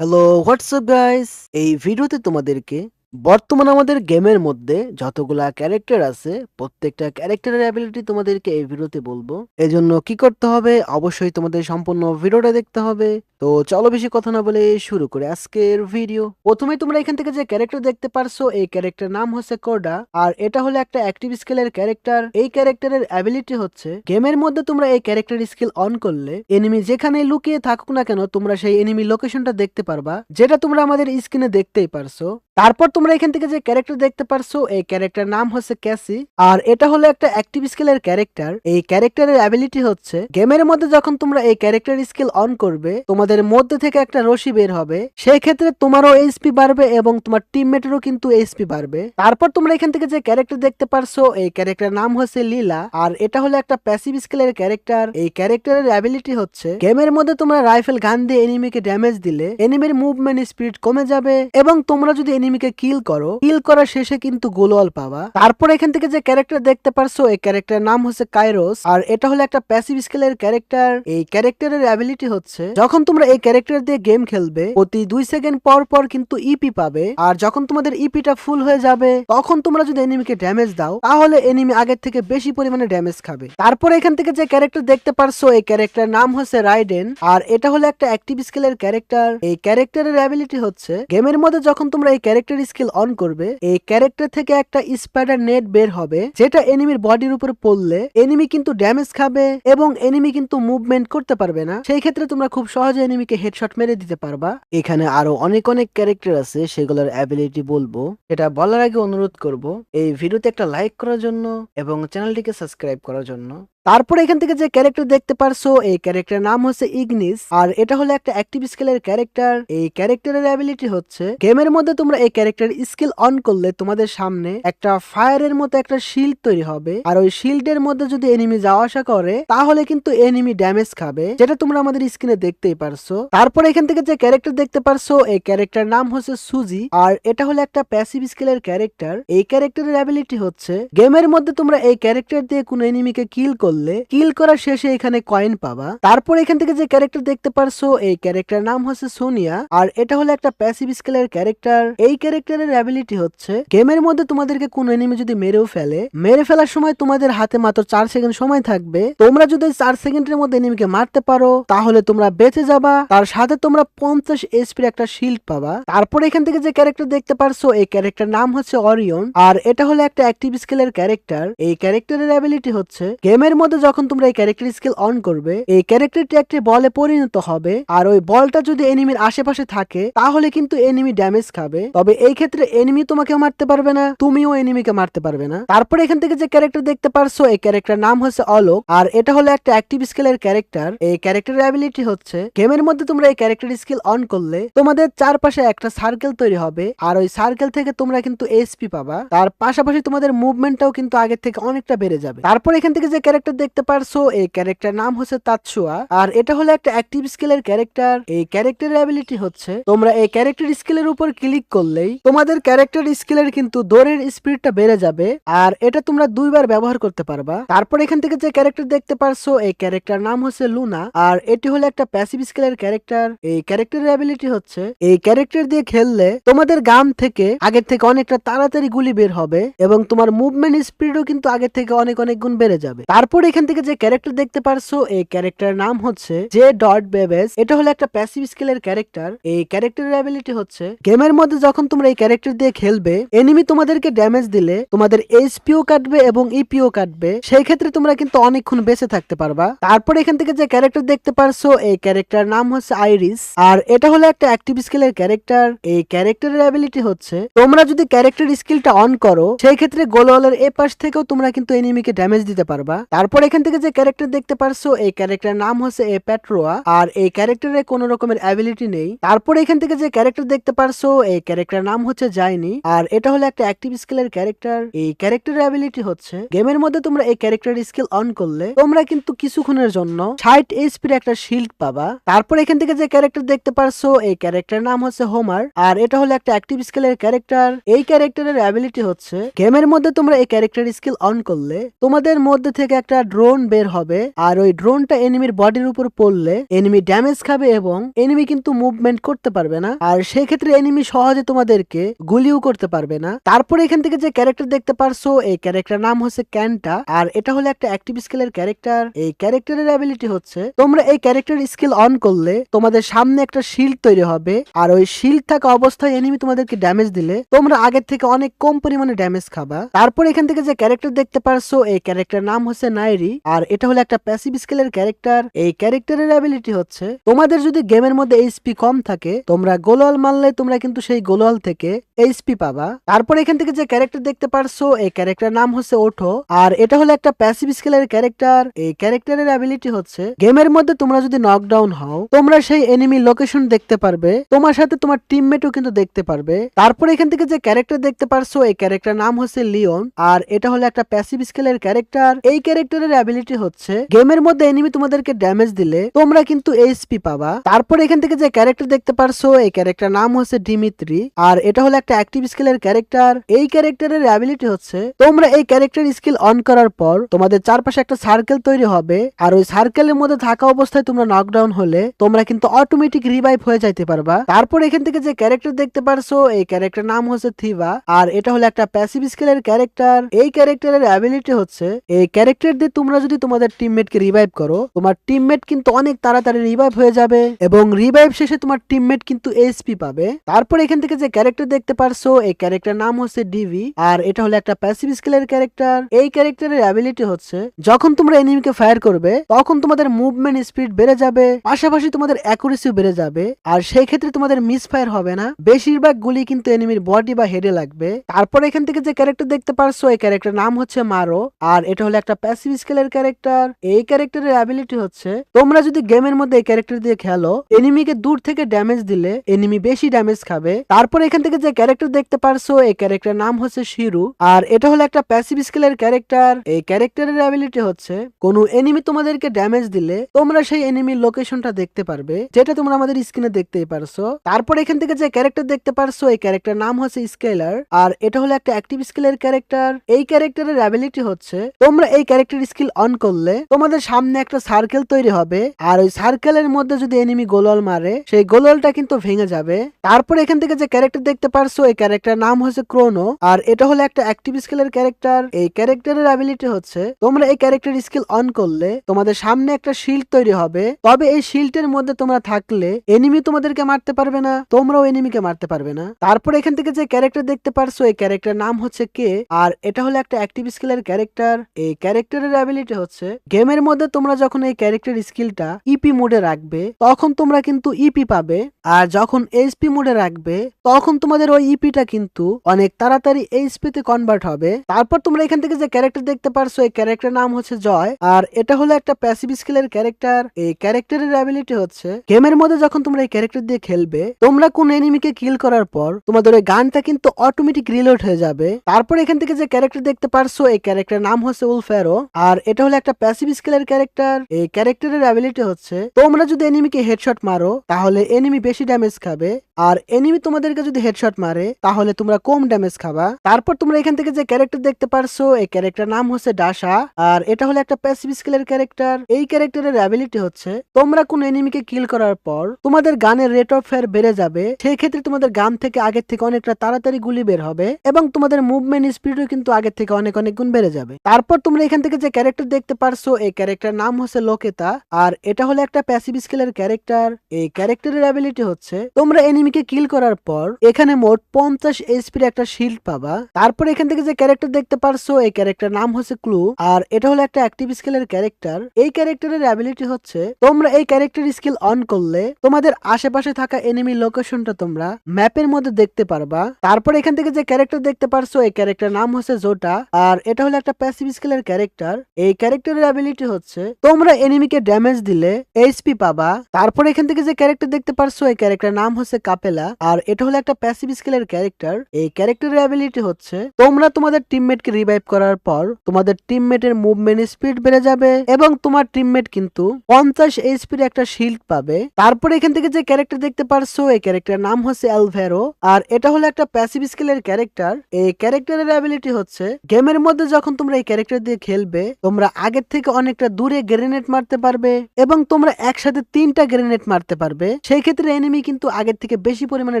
Hello WhatsApp guys এই ভিডিওতে তোমাদেরকে বর্তমান আমাদের গেমের মধ্যে যতগুলা ক্যারেক্টার আছে, প্রত্যেকটা ক্যারেক্টারের অ্যাবিলিটি তোমাদেরকে এই ভিডিওতে বলব। এজন্য কি করতে হবে? অবশ্যই তোমাদের সম্পূর্ণ ভিডিওটা দেখতে হবে। তো চলো বেশি কথা না বলে শুরু করে আজকের ভিডিও। প্রথমে তোমরা এখান থেকে যে ক্যারেক্টার দেখতে পারছ, এই ক্যারেক্টার নাম হচ্ছে কোডা। আর এটা হলো একটা অ্যাক্টিভ স্কিলের ক্যারেক্টার। এই ক্যারেক্টারের অ্যাবিলিটি হচ্ছে, গেমের মধ্যে তোমরা এই ক্যারেক্টার স্কিল অন করলে এনিমি যেখানে লুকিয়ে থাকুক না কেন, তোমরা সেই এনিমি লোকেশনটা দেখতে পারবা, যেটা তোমরা আমাদের স্ক্রিনে দেখতেই পারছ। তারপর তোমরা এখান থেকে যে ক্যারেক্টার দেখতে পারছ, এই ক্যারেক্টার নাম হচ্ছে ক্যাসি। আর এটা হলো একটা অ্যাক্টিভ স্কিলের ক্যারেক্টার এই ক্যারেক্টারের অ্যাবিলিটি হচ্ছে গেমের মধ্যে যখন তোমরা এই ক্যারেক্টার স্কিল অন করবে, তোমাদের মধ্যে থেকে একটা রশি বের হবে। সেই ক্ষেত্রে তোমারও এইচপি বাড়বে এবং তোমার টিমমেটেরও কিন্তু এইচপি বাড়বে। তারপর তোমরা এখান থেকে যে ক্যারেক্টার দেখতে পারছ, এই ক্যারেক্টার নাম হচ্ছে লীলা। আর এটা হলো একটা প্যাসিভ স্কিলের ক্যারেক্টার এই ক্যারেক্টারের অ্যাবিলিটি হচ্ছে গেমের মধ্যে তোমরা রাইফেল গান দিয়ে এনিমিকে ড্যামেজ দিলে এনিমির মুভমেন্ট স্পিড কমে যাবে এবং তোমরা যদি এনিমিকে কিল করো কিল করার শেষে কিন্তু গোলওয়াল পাবা তারপর এখান থেকে যে ক্যারেক্টার দেখতে পারছ, এই ক্যারেক্টার নাম হচ্ছে কাইরোস, আর এটা হলো একটা প্যাসিভ স্কিলের ক্যারেক্টার এই ক্যারেক্টারের অ্যাবিলিটি হচ্ছে, যখন তোমরা এই ক্যারেক্টার দিয়ে গেম খেলবে, প্রতি দুই সেকেন্ড পর পর কিন্তু ইপি পাবে, আর যখন তোমাদের ইপিটা ফুল হয়ে যাবে, তখন তোমরা যদি এনিমিকে ড্যামেজ দাও, তাহলে এনিমি আগের থেকে বেশি পরিমাণে ড্যামেজ খাবে। তারপর এখান থেকে যে ক্যারেক্টার দেখতে পারছ, এই ক্যারেক্টার নাম হচ্ছে রাইডেন আর এটা হলো একটা অ্যাক্টিভ স্কিলের ক্যারেক্টার এই ক্যারেক্টারের অ্যাবিলিটি হচ্ছে গেমের মধ্যে যখন তোমরা এই ক্যারেক্টার স্কিল অন করবে, এই ক্যারেক্টার থেকে একটা স্পাইডার নেট বের হবে, যেটা এনিমির বডির উপরে পড়লে এনিমি কিন্তু ড্যামেজ খাবে এবং এনিমি কিন্তু মুভমেন্ট করতে পারবে না। সেই ক্ষেত্রে তোমরা খুব সহজে এনিমিকে হেডশট মেরে দিতে পারবা। এখানে আরও অনেক অনেক ক্যারেক্টার আছে, সেগুলোর অ্যাবিলিটি বলব। এটা বলার আগে অনুরোধ করব, এই ভিডিওতে একটা লাইক করার জন্য এবং চ্যানেলটিকে সাবস্ক্রাইব করার জন্য। তারপর এখান থেকে যে ক্যারেক্টার দেখতে পারছ, এই ক্যারেক্টার নাম হচ্ছে ইগনিস আর এটা হলো একটা অ্যাক্টিভ স্কিলের ক্যারেক্টার এই ক্যারেক্টারের অ্যাবিলিটি হচ্ছে গেমের মধ্যে তোমরা এই ক্যারেক্টার স্কিল অন করলে তোমাদের সামনে একটা ফায়ারের মতো একটা শিল্ড তৈরি হবে। আর ওই শিল্ডের মধ্যে যদি এনিমি যাওয়া আসা করে, তাহলে কিন্তু এনিমি ড্যামেজ খাবে, যেটা তোমরা আমাদের স্ক্রিনে দেখতেই পারছ। তারপর এখান থেকে যে ক্যারেক্টার দেখতে পারছ, এই ক্যারেক্টার নাম হচ্ছে সুজি আর এটা হলো একটা প্যাসিভ স্কিলের ক্যারেক্টার এই ক্যারেক্টারের অ্যাবিলিটি হচ্ছে গেমের মধ্যে তোমরা এই ক্যারেক্টার দিয়ে কোনো এনিমিকে কিল করলে কিল করার শেষে এখানে কয়েন পাবা। তারপর এখান থেকে যে ক্যারেক্টার দেখতে পারছ, এই ক্যারেক্টার নাম হচ্ছে সোনিয়া, আর এটা হলো একটা প্যাসিভ স্কিলের ক্যারেক্টার। এই ক্যারেক্টারের অ্যাবিলিটি হচ্ছে গেমের মধ্যে তোমাদেরকে কোন এনিমি যদি মেরেও ফেলে, মেরে ফেলার সময় তোমাদের হাতে মাত্র চার সেকেন্ড সময় থাকবে। তোমরা যদি চার সেকেন্ডের মধ্যে এনিমিকে মারতে পারো, তাহলে তোমরা বেঁচে যাবা। তার সাথে তোমরা পঞ্চাশ এসপির একটা শিল্ড পাবা। তারপর এখান থেকে যে ক্যারেক্টার দেখতে পারছ, এই ক্যারেক্টার নাম হচ্ছে অরিয়ন আর এটা হলো একটা অ্যাক্টিভ স্কিলের ক্যারেক্টার। এই ক্যারেক্টারের অ্যাবিলিটি হচ্ছে গেমের মধ্যে যখন তোমরা এই ক্যারেক্টার স্কিল অন করবে, এই ক্যারেক্টারটি একটি বলে পরিণত হবে। আর ওই বলটা যদি এনিমির আশেপাশে থাকে, তাহলে কিন্তু এনিমি ড্যামেজ খাবে। তবে এই ক্ষেত্রে এনিমি তোমাকে মারতে পারবে না, তুমিও এনিমিকে মারতে পারবে না। তারপরে এখান থেকে যে ক্যারেক্টার দেখতে পারছ, এই ক্যারেক্টার নাম হচ্ছে অলোক। আর এটা হলো একটা অ্যাক্টিভ স্কিলের ক্যারেক্টার এই ক্যারেক্টার অ্যাবিলিটি হচ্ছে গেমের মধ্যে তোমরা এই ক্যারেক্টার স্কিল অন করলে, তোমাদের চারপাশে একটা সার্কেল তৈরি হবে। আর ওই সার্কেল থেকে তোমরা কিন্তু এসপি পাবা। তার পাশাপাশি তোমাদের মুভমেন্টটাও কিন্তু আগের থেকে অনেকটা বেড়ে যাবে। তারপর এখান থেকে যে ক্যারেক্টার দেখতে পারছ, এই ক্যারেক্টার নাম হচ্ছে তাৎসুয়া আর এটা হলো একটা অ্যাক্টিভ স্কিলের ক্যারেক্টার এই ক্যারেক্টারের অ্যাবিলিটি হচ্ছে, তোমরা এই ক্যারেক্টার স্কিলের উপর ক্লিক করলেই তোমাদের ক্যারেক্টার স্কিলের কিন্তু দৌড়ের স্পিডটা বেড়ে যাবে। আর এটা তোমরা দুইবার ব্যবহার করতে পারবা। তারপর এখান থেকে যে ক্যারেক্টার দেখতে পারছ, এই ক্যারেক্টার নাম হচ্ছে লুনা। আর এটি হলো একটা প্যাসিভ স্কিলের ক্যারেক্টার এই ক্যারেক্টারের অ্যাবিলিটি হচ্ছে, এই ক্যারেক্টার দিয়ে খেললে তোমাদের গাম থেকে, আগের থেকে অনেকটা তাড়াতাড়ি গুলি বের হবে এবং তোমার মুভমেন্ট স্পিডও কিন্তু আগের থেকে অনেক অনেক গুণ বেড়ে যাবে। তারপর এখান থেকে যে ক্যারেক্টার দেখতে পারছ, এই ক্যারেক্টার নাম হচ্ছে যে ডট বেবেস এটা হলো একটা প্যাসিভ স্কিলের ক্যারেক্টার এই ক্যারেক্টারের অ্যাবিলিটি হচ্ছে গেমের মধ্যে যখন তোমরা এই ক্যারেক্টার দিয়ে খেলবে এনিমি তোমাদেরকে ড্যামেজ দিলে, তোমাদের এইচপিও কাটবে এবং ইপিও কাটবে। সেই ক্ষেত্রে তোমরা কিন্তু অনেকক্ষণ বেঁচে থাকতে পারবা। তারপর এখান থেকে যে ক্যারেক্টার দেখতে পারছ, এই ক্যারেক্টার নাম হচ্ছে আইরিস আর এটা হলো একটা অ্যাক্টিভ স্কিলের ক্যারেক্টার এই ক্যারেক্টারের অ্যাবিলিটি হচ্ছে, তোমরা যদি ক্যারেক্টার স্কিলটা অন করো, সেই ক্ষেত্রে গোলওয়ালের এ পাশ থেকেও তোমরা কিন্তু এনিমিকে ড্যামেজ দিতে পারবা। তারপর এখান থেকে যে ক্যারেক্টার দেখতে পারছ, এই ক্যারেক্টার নাম হচ্ছে এ প্যাট্রোয়া আর এই ক্যারেক্টারে কোনো রকমের অ্যাবিলিটি নেই। তারপর এখান থেকে যে ক্যারেক্টার দেখতে পারছ, এই ক্যারেক্টার নাম হচ্ছে জাইনি আর এটা হলো একটা অ্যাক্টিভ স্কিলের ক্যারেক্টার এই ক্যারেক্টার অ্যাবিলিটি হচ্ছে গেমের মধ্যে তোমরা এই ক্যারেক্টার স্কিল অন করলে, তোমরা কিন্তু কিছুক্ষণের জন্য ষাট এইচপির একটা শিল্ড পাবা। তারপর এখান থেকে যে ক্যারেক্টার দেখতে পারছ, এই ক্যারেক্টার নাম হচ্ছে হোমার আর এটা হলো একটা অ্যাক্টিভ স্কিলের ক্যারেক্টার এই ক্যারেক্টারের অ্যাবিলিটি হচ্ছে গেমের মধ্যে তোমরা এই ক্যারেক্টার স্কিল অন করলে, তোমাদের মধ্যে থেকে একটা একটা ড্রোন বের হবে, আর ওই ড্রোনটা এনিমির বডির উপর পড়লে এনিমি ড্যামেজ খাবে এবং এনিমি কিন্তু মুভমেন্ট করতে পারবে না। আর সেক্ষেত্রে এনিমি সহজে তোমাদেরকে গুলিও করতে পারবে না। তারপরে এখান থেকে যে ক্যারেক্টার দেখতে পারছ, এই ক্যারেক্টার নাম হচ্ছে ক্যান্টা আর এটা হলো একটা অ্যাক্টিভ স্কিলের ক্যারেক্টার এই ক্যারেক্টারের অ্যাবিলিটি হচ্ছে, তোমরা এই ক্যারেক্টার স্কিল অন করলে তোমাদের সামনে একটা শিল্ড তৈরি হবে, আর ওই শিল্ড থাকা অবস্থায় এনিমি তোমাদেরকে ড্যামেজ দিলে তোমরা আগের থেকে অনেক কম পরিমাণে ড্যামেজ খাবা। তারপর এখান থেকে যে ক্যারেক্টার দেখতে পারছ, এই ক্যারেক্টার নাম হচ্ছে নাইরি আর এটা হলো একটা প্যাসিভ স্কিলের ক্যারেক্টার এই ক্যারেক্টারের অ্যাবিলিটি হচ্ছে, তোমাদের যদি গেমের মধ্যে এইচপি কম থাকে, তোমরা গোলওয়াল মারলে তোমরা কিন্তু সেই গোলওয়াল থেকে এইচপি পাবা। তারপর এখান থেকে যে ক্যারেক্টার দেখতে পারছ, এই ক্যারেক্টার নাম হচ্ছে ওঠো। আর এটা হলো একটা প্যাসিভ স্কিলের ক্যারেক্টার এই ক্যারেক্টারের অ্যাবিলিটি হচ্ছে গেমের মধ্যে তোমরা যদি নকডাউন হও, তোমরা সেই এনিমি লোকেশন দেখতে পারবে। তোমার সাথে তোমার টিমমেটও কিন্তু দেখতে পারবে। তারপর এখান থেকে যে ক্যারেক্টার দেখতে পারছ, এই ক্যারেক্টার নাম হচ্ছে লিওন আর এটা হলো একটা প্যাসিভ স্কিলের ক্যারেক্টার এই ক্যারেক্টারের অ্যাবিলিটি হচ্ছে গেমের মধ্যে এনিমি তোমাদেরকে ড্যামেজ দিলে তোমরা কিন্তু এইচপি পাবা। তারপর এখান থেকে যে ক্যারেক্টার দেখতে পারছ, এই ক্যারেক্টার নাম হচ্ছে ডিমিত্রি আর এটা হলো একটা অ্যাক্টিভ স্কিলের ক্যারেক্টার এই ক্যারেক্টারের অ্যাবিলিটি হচ্ছে, তোমরা এই ক্যারেক্টার স্কিল অন করার পর তোমাদের চারপাশে একটা সার্কেল তৈরি হবে। আর ওই সার্কেলের মধ্যে থাকা অবস্থায় তোমরা নকডাউন হলে তোমরা কিন্তু অটোমেটিক রিভাইভ হয়ে যাইতে পারবা। তারপর এখান থেকে যে ক্যারেক্টার দেখতে পারছ, এই ক্যারেক্টার নাম হচ্ছে থিভা আর এটা হলো একটা প্যাসিভ স্কিলের ক্যারেক্টার এই ক্যারেক্টারের অ্যাবিলিটি হচ্ছে, এই ক্যারেক্টার দিয়ে তোমরা যদি তোমাদের টিমমেটকে রিভাইভ করো, তোমার টিমমেট কিন্তু অনেক তাড়াতাড়ি রিভাইভ হয়ে যাবে এবং রিভাইভ শেষে তোমার টিমমেট কিন্তু এইচপি পাবে। তারপর এখান থেকে যে ক্যারেক্টার দেখতে পারছ, এই ক্যারেক্টার নাম হচ্ছে ডিভি আর এটা হলো একটা প্যাসিভ স্কিলের ক্যারেক্টার এই ক্যারেক্টারের অ্যাবিলিটি হচ্ছে, যখন তোমরা এনিমিকে ফায়ার করবে, তখন তোমাদের মুভমেন্ট স্পিড বেড়ে যাবে, পাশাপাশি তোমাদের অ্যাকুরেসিও বেড়ে যাবে আর সেই ক্ষেত্রে তোমাদের মিস ফায়ার হবে না। বেশিরভাগ গুলি কিন্তু এনিমির বডি বা হেডে লাগবে। তারপর এখান থেকে যে ক্যারেক্টার দেখতে পারছ, এই ক্যারেক্টার নাম হচ্ছে মারো আর এটা হলো একটা প্যাসিভ স্কিলের ক্যারেক্টার, এই ক্যারেক্টারের অ্যাবিলিটি হচ্ছে, তোমরা যদি গেমের মধ্যে এই ক্যারেক্টার দিয়ে খেলো এনিমিকে দূর থেকে ড্যামেজ দিলে এনিমি বেশি ড্যামেজ খাবে। তারপর এখান থেকে যে ক্যারেক্টার দেখতে পারছ, এই ক্যারেক্টার নাম হচ্ছে শিরু আর এটা হলো একটা প্যাসিভ স্কিলের ক্যারেক্টার। এই ক্যারেক্টারের অ্যাবিলিটি হচ্ছে, কোনো এনিমি তোমাদেরকে ড্যামেজ দিলে, তোমরা সেই এনিমির লোকেশনটা দেখতে পারবে, যেটা তোমরা আমাদের স্ক্রিনে দেখতেই পারছ। তারপর এখান থেকে যে ক্যারেক্টার দেখতে পারছ, এই ক্যারেক্টার নাম হচ্ছে স্কেলার আর এটা হলো একটা অ্যাক্টিভ স্কিলের ক্যারেক্টার। এই ক্যারেক্টারের অ্যাবিলিটি হচ্ছে, তোমরা এই ক্যারেক্টার স্কিল অন করলে তোমাদের সামনে একটা সার্কেল তৈরি হবে। আর ওই সার্কেলের মধ্যে যদি এনিমি গোলওয়াল মারে, সেই গোলওয়ালটা কিন্তু ভেঙে যাবে। তারপর এখান থেকে যে ক্যারেক্টার দেখতে পারছ, এই ক্যারেক্টার নাম হচ্ছে ক্রোনো আর এটা হলো একটা অ্যাক্টিভ স্কিলের ক্যারেক্টার এই ক্যারেক্টারের অ্যাবিলিটি হচ্ছে, তোমরা এই ক্যারেক্টার স্কিল অন করলে তোমাদের সামনে একটা শিল্ড তৈরি হবে। তবে এই শিল্ডের মধ্যে তোমরা থাকলে এনিমি তোমাদেরকে মারতে পারবে না, তোমরাও এনিমিকে মারতে পারবে না। তারপর এখান থেকে যে ক্যারেক্টার দেখতে পারছ, এই ক্যারেক্টার নাম হচ্ছে কে। আর এটা হলো একটা অ্যাক্টিভ স্কিলের ক্যারেক্টার এই ক্যারেক্টারের অ্যাবিলিটি হচ্ছে গেমের মধ্যে তোমরা যখন এই ক্যারেক্টার স্কিলটা ইপি মোডে রাখবে, তখন তোমরা কিন্তু ইপি পাবে। আর যখন এইচপি মোডে রাখবে, তখন তোমাদের ওই ইপিটা কিন্তু অনেক তাড়াতাড়ি এইচপি তে কনভার্ট হবে। তারপর তোমরা এখান থেকে যে ক্যারেক্টার দেখতে পারছ, এই ক্যারেক্টার নাম হচ্ছে জয়। আর এটা হলো একটা প্যাসিভ স্কিলের ক্যারেক্টার এই ক্যারেক্টারের অ্যাবিলিটি হচ্ছে গেমের মধ্যে যখন তোমরা এই ক্যারেক্টার দিয়ে খেলবে, তোমরা কোন এনিমিকে কিল করার পর, তোমাদের ওই গানটা কিন্তু অটোমেটিক রিলোড হয়ে যাবে। তারপর এখান থেকে যে ক্যারেক্টার দেখতে পারছ, এই ক্যারেক্টার নাম হচ্ছে উলফেরো আর এটা হলো একটা প্যাসিভ স্কিলের ক্যারেক্টার এই ক্যারেক্টারের অ্যাবিলিটি হচ্ছে, তোমরা যদি এনিমিকে হেডশট মারো, তাহলে এনিমি বেশি ড্যামেজ খাবে। আর এনিমি তোমাদেরকে যদি হেডশট মারে, তাহলে তোমরা কম ড্যামেজ খাবা। তারপর তোমরা এখান থেকে যে ক্যারেক্টার দেখতে পারছ, এই ক্যারেক্টার নাম হচ্ছে ডাসা আর এটা হলো একটা প্যাসিভ স্কিলের ক্যারেক্টার এই ক্যারেক্টারের অ্যাবিলিটি হচ্ছে, তোমরা কোন এনিমিকে কিল করার পর, তোমাদের গানের রেট অফ ফায়ার বেড়ে যাবে। সেই ক্ষেত্রে তোমাদের গান থেকে আগের থেকে অনেকটা তাড়াতাড়ি গুলি বের হবে এবং তোমাদের মুভমেন্ট স্পিডও কিন্তু আগের থেকে অনেক অনেক গুণ বেড়ে যাবে। তারপর তোমরা এখান থেকে যে ক্যারেক্টার দেখতে পারছ, এই ক্যারেক্টার নাম হচ্ছে লোকেতা, আর এটা হলো একটা প্যাসিভ স্কিলের ক্যারেক্টার এই ক্যারেক্টারের অ্যাবিলিটি হচ্ছে, তোমরা এনিমিকে কিল করার পর এখানে মোট পঞ্চাশ এইচপির একটা শিল্ড পাবা। তারপর এখান থেকে যে ক্যারেক্টার দেখতে পারছ, এই ক্যারেক্টার নাম হচ্ছে ক্লু আর এটা হলো একটা অ্যাক্টিভ স্কিলের ক্যারেক্টার এই ক্যারেক্টারের অ্যাবিলিটি হচ্ছে, তোমরা এই ক্যারেক্টার স্কিল অন করলে তোমাদের আশেপাশে থাকা এনিমি লোকেশনটা তোমরা ম্যাপের মধ্যে দেখতে পারবা। তারপর এখান থেকে যে ক্যারেক্টার দেখতে পারছ, এই ক্যারেক্টার নাম হচ্ছে জোটা আর এটা হলো একটা প্যাসিভ স্কিলের ক্যারেক্টার এই ক্যারেক্টারের অ্যাবিলিটি হচ্ছে, তোমরা এনিমিকে ড্যামেজ দিলে এইচপি পাবা। তারপর এখান থেকে যে ক্যারেক্টার দেখতে পারছ, এই ক্যারেক্টার নাম হচ্ছে কাপেলা আর এটা হলো একটা প্যাসিভ স্কিলের ক্যারেক্টার। এই ক্যারেক্টারের অ্যাবিলিটি হচ্ছে, তোমরা তোমাদের টিমমেটকে রিভাইভ করার পর, তোমাদের টিমমেটের মুভমেন্ট স্পিড বেড়ে যাবে এবং তোমার টিমমেট কিন্তু পঞ্চাশ এইচপির একটা শিল্ড পাবে। তারপর এখান থেকে যে ক্যারেক্টার দেখতে পারছ, এই ক্যারেক্টার নাম হচ্ছে অ্যালভেরো আর এটা হলো একটা প্যাসিভ স্কিলের ক্যারেক্টার। এই ক্যারেক্টারের অ্যাবিলিটি হচ্ছে গেমের মধ্যে যখন তোমরা এই ক্যারেক্টার দিয়ে খেলবে তোমরা আগের থেকে অনেকটা দূরে গ্রেনেড মারতে পারবে এবং তোমরা একসাথে তিনটা গ্রেনেড মারতে পারবে। সেই ক্ষেত্রে এনিমি কিন্তু আগের থেকে বেশি পরিমাণে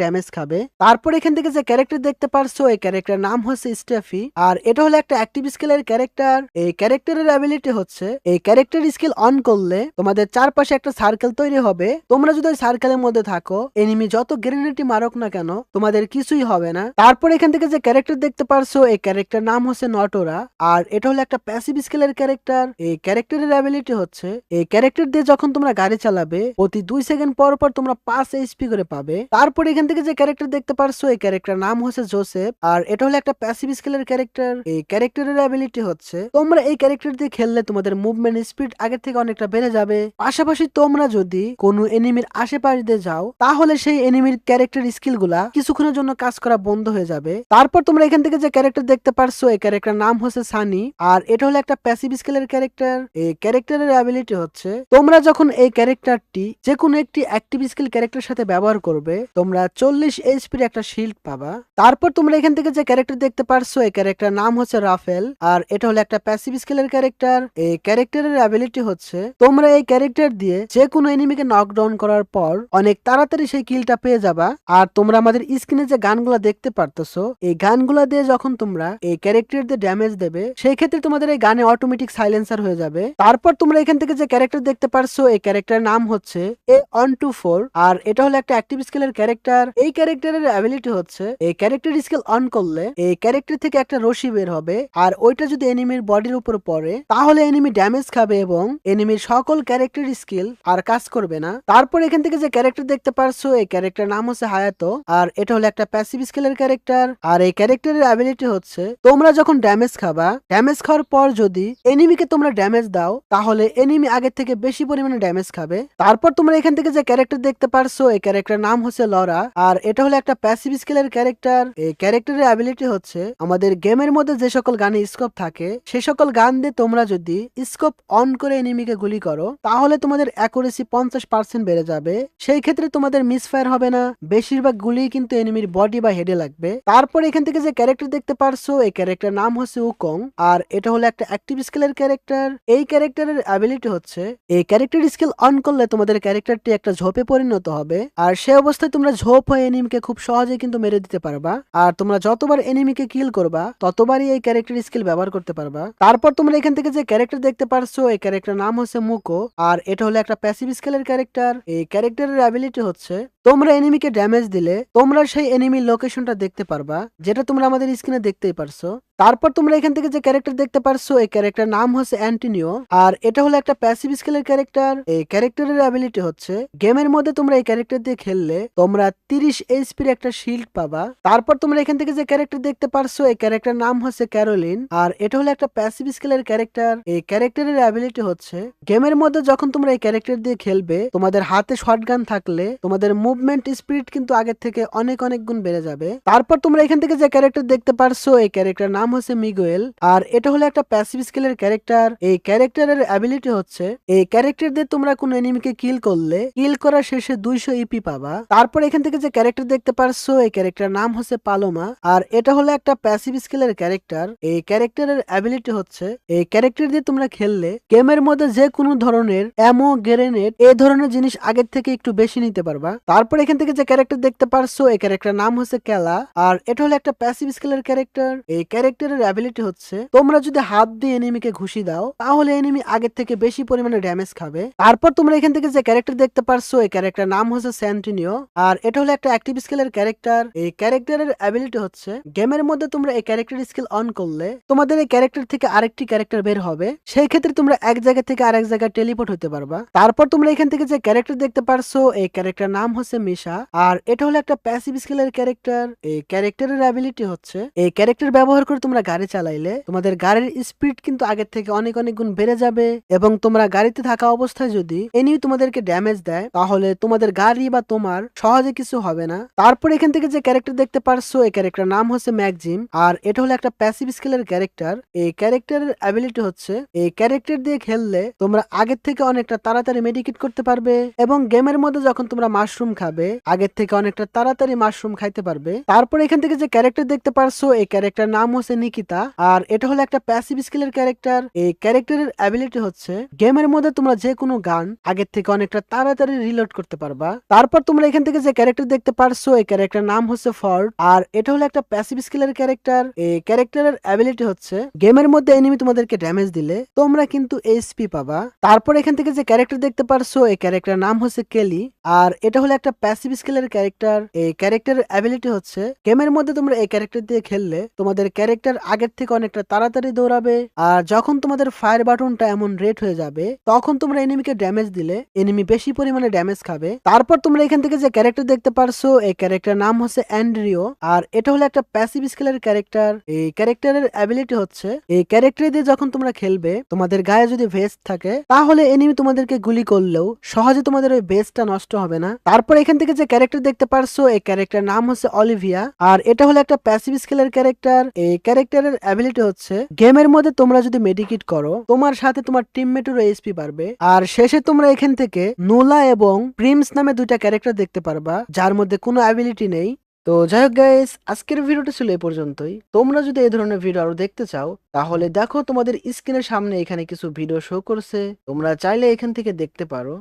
ড্যামেজ খাবে। তারপর এখান থেকে যে ক্যারেক্টার দেখতে পারছ, এই ক্যারেক্টার নাম হচ্ছে স্টেফি আর এটা হলো একটা অ্যাক্টিভ স্কিলের ক্যারেক্টার এই ক্যারেক্টারের অ্যাবিলিটি হচ্ছে, এই ক্যারেক্টার স্কিল অন করলে তোমাদের চারপাশে একটা সার্কেল তৈরি হবে। তোমরা যদি ওই সার্কেলের মধ্যে থাকো এনিমি যত গ্রেনেডই মারক না কেন, তোমাদের কিছুই হবে না। তারপর এখান থেকে যে ক্যারেক্টার দেখতে পারছ, এই ক্যারেক্টার নাম হচ্ছে নটোরা আর এটা হলো একটা প্যাসিভ স্কিলের ক্যারেক্টার, এই ক্যারেক্টারের অ্যাবিলিটি হচ্ছে, এই ক্যারেক্টার দিয়ে যখন তোমরা গাড়ি চালাবে, প্রতি দুই সেকেন্ড পর পর তোমরা পাঁচ এইচপি করে পাবে। তারপর এখান থেকে যে ক্যারেক্টার দেখতে পারছ, এই ক্যারেক্টার নাম হচ্ছে জোসেফ আর এটা হলো একটা প্যাসিভ স্কিলের ক্যারেক্টার। এই ক্যারেক্টারের অ্যাবিলিটি হচ্ছে, তোমরা এই ক্যারেক্টার দিয়ে খেললে তোমাদের মুভমেন্ট স্পিড আগের থেকে অনেকটা বেড়ে যাবে। পাশাপাশি তোমরা যদি কোনো এনিমির আশেপাশ দিয়ে যাও, তাহলে সেই এনিমির ক্যারেক্টার স্কিলগুলা কিছুক্ষণের জন্য কাজ করা বন্ধ হয়ে যাবে। তারপর তোমরা এখান থেকে যে ক্যারেক্টার দেখতে পারছ, এই ক্যারেক্টার নাম হচ্ছে সানি আর এটা হলো একটা প্যাসিভ স্কিলের ক্যারেক্টার এই ক্যারেক্টারের অ্যাবিলিটি হচ্ছে, তোমরা যখন এই ক্যারেক্টারটি যে কোনো একটি অ্যাক্টিভ স্কিল ক্যারেক্টার সাথে ব্যবহার করবে, তোমরা চল্লিশ এইচপির একটা শিল্ড পাবা। তারপর তোমরা এখান থেকে যে ক্যারেক্টার দেখতে পারছ, এই ক্যারেক্টার নাম হচ্ছে রাফেল আর এটা হলো একটা প্যাসিভ স্কিলের ক্যারেক্টার এই ক্যারেক্টারের অ্যাবিলিটি হচ্ছে, তোমরা এই ক্যারেক্টার দিয়ে যে কোনো এনিমিকে নকডাউন করার পর, অনেক তাড়াতাড়ি সেই কিলটা পেয়ে যাবা। আর তোমরা আমাদের স্ক্রিনে যে গানগুলা দেখতে পারতেছো, এই গানগুলা দিয়ে যখন তোমরা এই ক্যারেক্টার দিয়ে ড্যামেজ দেবে, সেই ক্ষেত্রে তোমাদের এই গানে অটোমেটিক সাইলেন্সার হয়ে যাবে। তারপর তোমরা এখান থেকে যে ক্যারেক্টার দেখতে পারছ, এই ক্যারেক্টার নাম হচ্ছে এ অন টু ফোর আর এটা হলো একটা অ্যাক্টিভ স্কিলের ক্যারেক্টার এই ক্যারেক্টারের অ্যাবিলিটি হচ্ছে, এই ক্যারেক্টার স্কিল অন করলে এই ক্যারেক্টার থেকে একটা রশি বের হবে, আর ওইটা যদি এনিমির বডির উপর পড়ে, তাহলে এনিমি ড্যামেজ খাবে এবং এনিমির সকল ক্যারেক্টার স্কিল আর কাজ করবে না। তারপর এখান থেকে যে ক্যারেক্টার দেখতে পারছ, এই ক্যারেক্টার নাম হচ্ছে হায়াতো আর এটা হলো একটা প্যাসিভ স্কিলের ক্যারেক্টার আর এই ক্যারেক্টারের অ্যাবিলিটি হচ্ছে, তোমরা যখন ড্যামেজ খাবা ড্যামেজ খাওয়ার পর যদি এনিমিকে তোমরা ড্যামেজ দাও, তাহলে এনিমি আগের থেকে বেশি পরিমাণে ড্যামেজ খাবে। তারপর তোমরা এখান থেকে যে ক্যারেক্টার দেখতে পারছ, এই ক্যারেক্টার নাম হচ্ছে লরা। আর এটা হলো একটা প্যাসিভ স্কিলের ক্যারেক্টার এই ক্যারেক্টারের অ্যাবিলিটি হচ্ছে আমাদের গেমের মধ্যে যে সকল গানে স্কোপ থাকে, সে সকল গান দিয়ে তোমরা যদি স্কোপ অন করে এনিমিকে গুলি করো, তাহলে তোমাদের অ্যাকুরেসি পঞ্চাশ পার্সেন্ট বেড়ে যাবে। সেই ক্ষেত্রে তোমাদের মিসফায়ার হবে না। বেশিরভাগ গুলি কিন্তু এনিমির বডি বা হেডে লাগবে। তারপর এখান থেকে যে ক্যারেক্টার দেখতে পারছ, এই ক্যারেক্টার নাম হচ্ছে উকং। আর এটা হলো একটা অ্যাক্টিভ স্কিলের ক্যারেক্টার, এই ক্যারেক্টারের অ্যাবিলিটি হচ্ছে, এই ক্যারেক্টার স্কিল অন করলে তোমাদের ক্যারেক্টারটি একটা ঝোপে পরিণত হবে, আর সে অবস্থায় তোমরা ঝোপ হয়ে এনিমিকে খুব সহজে কিন্তু মেরে দিতে পারবা, আর তোমরা যতবার এনিমিকে কিল করবা, ততবারই এই ক্যারেক্টার স্কিল ব্যবহার করতে পারবা। তারপর তোমরা এখান থেকে যে ক্যারেক্টার দেখতে পারছ, এই ক্যারেক্টার নাম হচ্ছে মুকো, আর এটা হলো একটা প্যাসিভ স্কিলের ক্যারেক্টার, এই ক্যারেক্টারের অ্যাবিলিটি হচ্ছে তোমরা এনিমিকে ড্যামেজ দিলে, তোমরা সেই এনিমির লোকেশনটা দেখতে পারবা, যেটা তোমরা আমাদের স্ক্রিনে দেখতেই পারছ। তারপর তোমরা এখান থেকে যে ক্যারেক্টার দেখতে পারছ, এই ক্যারেক্টার নাম হচ্ছে অ্যান্টিনিও আর এটা হলো একটা প্যাসিভ স্কিলের ক্যারেক্টার এই ক্যারেক্টারের অ্যাবিলিটি হচ্ছে গেমের মধ্যে তোমরা এই ক্যারেক্টার দিয়ে খেললে, তোমরা তিরিশ এইচপির একটা শিল্ড পাবা। তারপর তোমরা এখান থেকে যে ক্যারেক্টার দেখতে পারছ, এই ক্যারেক্টার নাম হচ্ছে ক্যারোলিন আর এটা হলো একটা প্যাসিভ স্কিলের ক্যারেক্টার এই ক্যারেক্টারের অ্যাবিলিটি হচ্ছে গেমের মধ্যে যখন তোমরা এই ক্যারেক্টার দিয়ে খেলবে, তোমাদের হাতে শর্টগান থাকলে, তোমাদের মুভমেন্ট স্পিড কিন্তু আগের থেকে অনেক অনেক গুণ বেড়ে যাবে। তারপর তোমরা এখান থেকে যে ক্যারেক্টার দেখতে পারছ, এই ক্যারেক্টার নাম হচ্ছে মিগুয়েল আর এটা হলো একটা প্যাসিভ স্কিলের ক্যারেক্টার এই ক্যারেক্টারের অ্যাবিলিটি হচ্ছে, এই ক্যারেক্টার দিয়ে তোমরা কোন এনিমিকে কিল করলে কিল করার শেষে দুইশো ইপি পাবা। তারপর এখান থেকে যে ক্যারেক্টার দেখতে পারছ, এই ক্যারেক্টার নাম হচ্ছে পালোমা আর এটা হলো একটা প্যাসিভ স্কিলের ক্যারেক্টার এই ক্যারেক্টারের অ্যাবিলিটি হচ্ছে, এই ক্যারেক্টার দিয়ে তোমরা খেললে গেমের মধ্যে যে কোনো ধরনের অ্যামো গ্রেনেড এই ধরনের জিনিস আগের থেকে একটু বেশি নিতে পারবা। তারপর এখান থেকে যে ক্যারেক্টার দেখতে পারছ, এই ক্যারেক্টার নাম হচ্ছে কেলা আর এটা হলো একটা প্যাসিভ স্কিলের ক্যারেক্টার এই ক্যারেক্টারের অ্যাবিলিটি হচ্ছে, তোমরা যদি হাত দিয়ে এনিমিকে ঘুষি দাও, তাহলে এনিমি আগের থেকে বেশি পরিমাণে ড্যামেজ খাবে। তারপর তোমরা এখান থেকে যে ক্যারেক্টার দেখতে পারছ, এই ক্যারেক্টার নাম হচ্ছে স্যান্টিনিও আর এটা হলো একটা অ্যাক্টিভ স্কিলের ক্যারেক্টার এই ক্যারেক্টারের অ্যাবিলিটি হচ্ছে গেমের মধ্যে তোমরা এই ক্যারেক্টার স্কিল অন করলে, তোমাদের এই ক্যারেক্টার থেকে আরেকটি ক্যারেক্টার বের হবে। সেই ক্ষেত্রে তোমরা এক জায়গা থেকে আরেক জায়গায় টেলিপোর্ট হতে পারবা। তারপর তোমরা এখান থেকে যে ক্যারেক্টার দেখতে পারছ, এই ক্যারেক্টার নাম হচ্ছে মিশা। আর এটা হলো একটা প্যাসিভ স্কিলের ক্যারেক্টার এই ক্যারেক্টারের অ্যাবিলিটি হচ্ছে, এই ক্যারেক্টার ব্যবহার করে তোমরা গাড়ি চালাইলে, তোমাদের গাড়ির স্পিড কিন্তু আগের থেকে অনেক অনেক গুণ বেড়ে যাবে। এবং তোমরা গাড়িতে থাকা অবস্থায় যদি এনি তোমাদেরকে ড্যামেজ দেয়, তাহলে তোমাদের গাড়ি বা তোমার সহজে কিছু হবে না। তারপর এখান থেকে যে ক্যারেক্টার দেখতে পারছ, এই ক্যারেক্টার নাম হচ্ছে ম্যাকজিম। আর এটা হলো একটা প্যাসিভ স্কিলের ক্যারেক্টার এই ক্যারেক্টারের অ্যাবিলিটি হচ্ছে, এই ক্যারেক্টার দিয়ে খেললে তোমরা আগের থেকে অনেকটা তাড়াতাড়ি মেডিকেট করতে পারবে। এবং গেমের মধ্যে যখন তোমরা মাশরুম খাবে, আগের থেকে অনেকটা তাড়াতাড়ি মাশরুম খাইতে পারবে। তারপর এখান থেকে যে ক্যারেক্টার দেখতে পারছ, এই ক্যারেক্টার নাম হচ্ছে নিকিতা। আর এটা হলো একটা প্যাসিভ স্কিলের ক্যারেক্টার এই ক্যারেক্টারের অ্যাবিলিটি হচ্ছে গেমের মধ্যে তোমরা যে কোনো গান, আগের থেকে অনেকটা তাড়াতাড়ি রিলোড করতে পারবা। তারপর তোমরা এখান থেকে যে ক্যারেক্টার দেখতে পারছ, এই ক্যারেক্টার নাম হচ্ছে ফর্ড আর এটা হলো একটা প্যাসিভ স্কিলের ক্যারেক্টার এই ক্যারেক্টারের অ্যাবিলিটি হচ্ছে গেমের মধ্যে এনিমি তোমাদেরকে ড্যামেজ দিলে, তোমরা কিন্তু এইচপি পাবা। তারপর এখান থেকে যে ক্যারেক্টার দেখতে পারছ, এই ক্যারেক্টার নাম হচ্ছে কেলি আর এটা হলো একটা প্যাসিভ স্কিলের ক্যারেক্টার এই ক্যারেক্টারের অ্যাবিলিটি হচ্ছে গেমের মধ্যে তোমরা এই ক্যারেক্টার দিয়ে খেললে, তোমাদের ক্যারেক্টার আগের থেকে অনেকটা তাড়াতাড়ি দৌড়াবে, আর যখন তোমাদের ফায়ার বাটনটা এমন রেড হয়ে যাবে, তখন তোমরা এনিমিকে ড্যামেজ দিলে এনিমি বেশি পরিমাণে ড্যামেজ খাবে। তারপর তোমরা এখান থেকে যে ক্যারেক্টার দেখতে পারছ, এই ক্যারেক্টার নাম হচ্ছে অ্যান্ড্রিও আর এটা হলো একটা প্যাসিভ স্কিলের ক্যারেক্টার এই ক্যারেক্টারের অ্যাবিলিটি হচ্ছে, এই ক্যারেক্টার দিয়ে যখন তোমরা খেলবে, তোমাদের গায়ে যদি ভেস্ট থাকে, তাহলে এনিমি তোমাদেরকে গুলি করলেও সহজে তোমাদের ওই ভেস্টটা নষ্ট হবে না। তারপর এখান থেকে যে ক্যারেক্টার দেখতে পারছ, এই ক্যারেক্টার নাম হচ্ছে অলিভিয়া। আর এটা হলো একটা প্যাসিভ স্কিলের ক্যারেক্টার এই ক্যারেক্টারের অ্যাবিলিটি হচ্ছে গেমের মধ্যে তোমরা যদি মেডিকিট করো, তোমার সাথে তোমার টিমমেটেরও এসপি পারবে আর শেষে তোমরা এখান থেকে নোলা এবং প্রিমস নামে দুইটা ক্যারেক্টার দেখতে পারবা, যার মধ্যে কোনো অ্যাবিলিটি নেই। তো যাই হোক গাইস আজকের ভিডিওটা ছিল এই পর্যন্তই। তোমরা যদি এই ধরনের ভিডিও আরও দেখতে চাও, তাহলে দেখো তোমাদের স্ক্রিনের সামনে এখানে কিছু ভিডিও শো করছে। তোমরা চাইলে এখান থেকে দেখতে পারো।